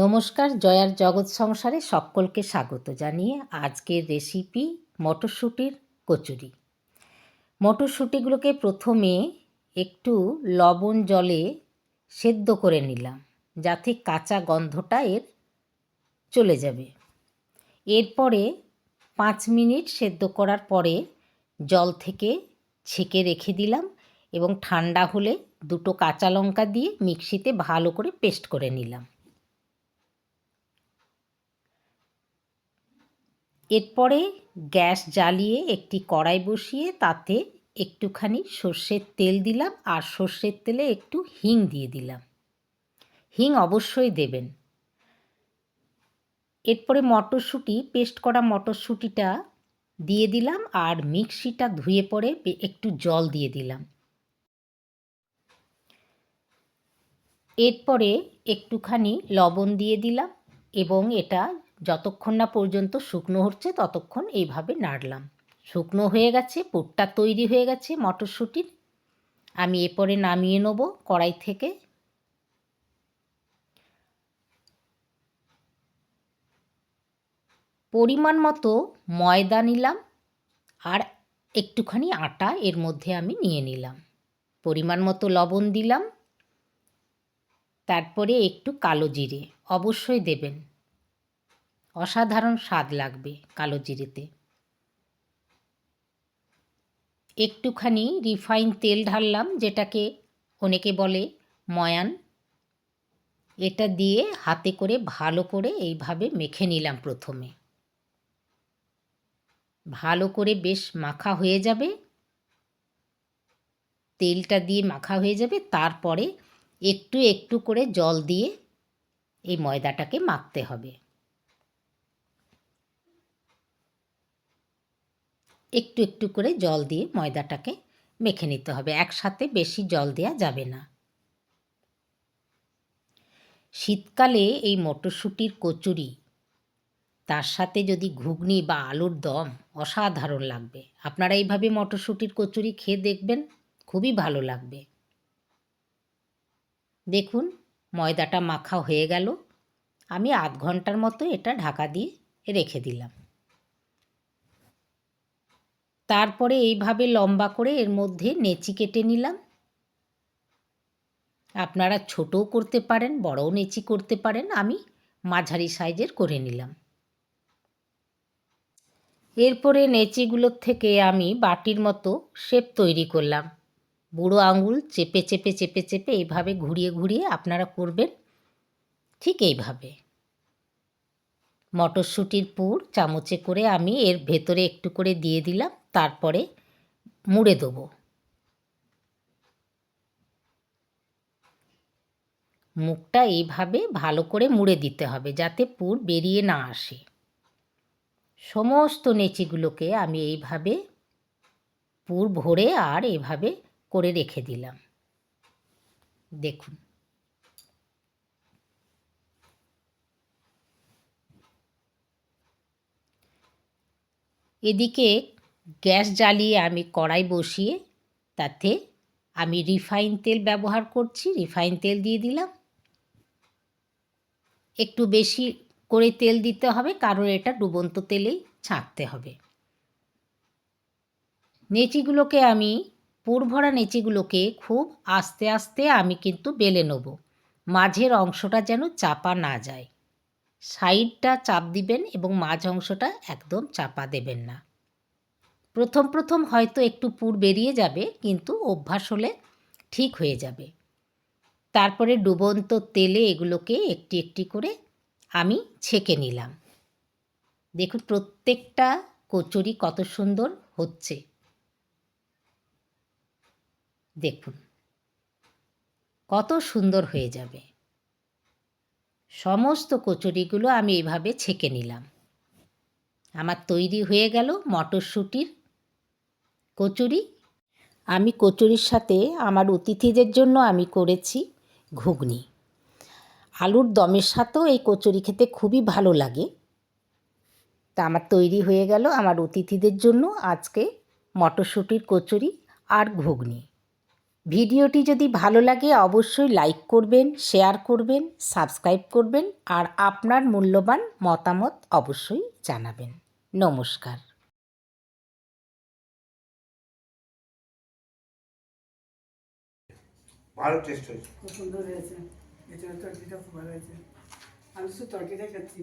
নমস্কার, জয়ার জগৎ সংসারে সকলকে স্বাগত জানিয়ে আজকের রেসিপি মটরশুঁটির কচুরি। মটরশুঁটিগুলোকে প্রথমে একটু লবণ জলে সেদ্ধ করে নিলাম, যাতে কাঁচা গন্ধটা এর চলে যাবে। এরপরে পাঁচ মিনিট সেদ্ধ করার পরে জল থেকে ছেঁকে রেখে দিলাম এবং ঠান্ডা হলে দুটো কাঁচা লঙ্কা দিয়ে মিক্সিতে ভালো করে পেস্ট করে নিলাম। এরপরে গ্যাস জ্বালিয়ে একটি কড়াই বসিয়ে তাতে একটুখানি সর্ষের তেল দিলাম আর সর্ষের তেলে একটু হিং দিয়ে দিলাম। হিং অবশ্যই দেবেন। এরপরে মটরশুঁটি, পেস্ট করা মটরশুঁটিটা দিয়ে দিলাম আর মিক্সিটা ধুয়ে পরে একটু জল দিয়ে দিলাম। এরপরে একটুখানি লবণ দিয়ে দিলাম এবং এটা যতক্ষণ না পর্যন্ত শুকনো হচ্ছে ততক্ষণ এইভাবে নাড়লাম। শুকনো হয়ে গেছে, পুরটা তৈরি হয়ে গেছে মটরশুঁটির। আমি এরপরে নামিয়ে নেব কড়াই থেকে। পরিমাণ মতো ময়দা নিলাম আর একটুখানি আটা এর মধ্যে আমি নিয়ে নিলাম। পরিমাণ মতো লবণ দিলাম। তারপরে একটু কালো জিরে, অবশ্যই দেবেন। অসাধারণ স্বাদ লাগবে কালো জিরেতে। একটুখানি রিফাইন তেল ঢাললাম, যেটাকে অনেকে বলে ময়ান। এটা দিয়ে হাতে করে ভালো করে এইভাবে মেখে নিলাম প্রথমে। ভালো করে বেশ মাখা হয়ে যাবে। তেলটা দিয়ে মাখা হয়ে যাবে, তারপরে একটু একটু করে জল দিয়ে এই ময়দাটাকে মাখতে হবে। একটু একটু করে জল দিয়ে ময়দাটাকে মেখে নিতে হবে। একসাথে বেশি জল দেওয়া যাবে না। শীতকালে এই মটরশুঁটির কচুরি, তার সাথে যদি ঘুগনি বা আলুর দম অসাধারণ লাগবে। আপনারা এইভাবে মটরশুঁটির কচুরি খেয়ে দেখবেন, খুবই ভালো লাগবে। দেখুন, ময়দাটা মাখা হয়ে গেল। আমি আধ ঘণ্টার মতো এটা ঢাকা দিয়ে রেখে দিলাম। তারপরে এইভাবে লম্বা করে এর মধ্যে নেচি কেটে নিলাম। আপনারা ছোটও করতে পারেন, বড়ও নেচি করতে পারেন, আমি মাঝারি সাইজের করে নিলাম। এরপরে নেচিগুলোর থেকে আমি বাটির মতো শেপ তৈরি করলাম। বুড়ো আঙুল চেপে চেপে চেপে চেপে এইভাবে ঘুরিয়ে ঘুরিয়ে আপনারা করবেন ঠিক এইভাবে। মটরশুঁটির পুর চামচে করে আমি এর ভেতরে একটু করে দিয়ে দিলাম। তারপরে মুড়ে দেবো। মুখটা এইভাবে ভালো করে মুড়ে দিতে হবে যাতে পুর বেরিয়ে না আসে। সমস্ত নেচিগুলোকে আমি এইভাবে পুর ভরে আর এভাবে করে রেখে দিলাম। দেখুন। এদিকে গ্যাস জ্বালিয়ে আমি কড়াই বসিয়ে তাতে আমি রিফাইন তেল ব্যবহার করছি। রিফাইন তেল দিয়ে দিলাম। একটু বেশি করে তেল দিতে হবে, কারণ এটা ডুবন্ত তেলেই ছাঁকতে হবে। নেচিগুলোকে আমি পুর ভরা নেচিগুলোকে খুব আস্তে আস্তে আমি কিন্তু বেলে নেব। মাঝের অংশটা যেন চাপা না যায়। সাইডটা চাপ দিবেন এবং মাঝ অংশটা একদম চাপা দেবেন না। প্রথম প্রথম হয়তো একটু পুর বেরিয়ে যাবে, কিন্তু অভ্যাস হলে ঠিক হয়ে যাবে। তারপরে ডুবন্ত তেলে এগুলোকে একটি একটি করে আমি ছেঁকে নিলাম। দেখুন প্রত্যেকটা কচুরি কত সুন্দর হচ্ছে। দেখুন কত সুন্দর হয়ে যাবে। সমস্ত কচুরিগুলো আমি এভাবে ছেঁকে নিলাম। আমার তৈরি হয়ে গেল মটরশুঁটির কচুরি? আমি কচুরির সাথে আমার অতিথিদের জন্য আমি করেছি ঘুগনি। আলুর দমের সাথেও এই কচুরি খেতে খুবই ভালো লাগে। তা আমার তৈরি হয়ে গেল আমার অতিথিদের জন্য আজকে মটরশুঁটির কচুরি আর ঘুগনি। ভিডিওটি যদি ভালো লাগে অবশ্যই লাইক করবেন, শেয়ার করবেন, সাবস্ক্রাইব করবেন আর আপনার মূল্যবান মতামত অবশ্যই জানাবেন। নমস্কার। ভালো টেস্ট হয়েছে। খুব সুন্দর হয়েছে। ভিতরে তরকিটা খুব ভালো হয়েছে। আমি শুধু তরকারিটা খাচ্ছি।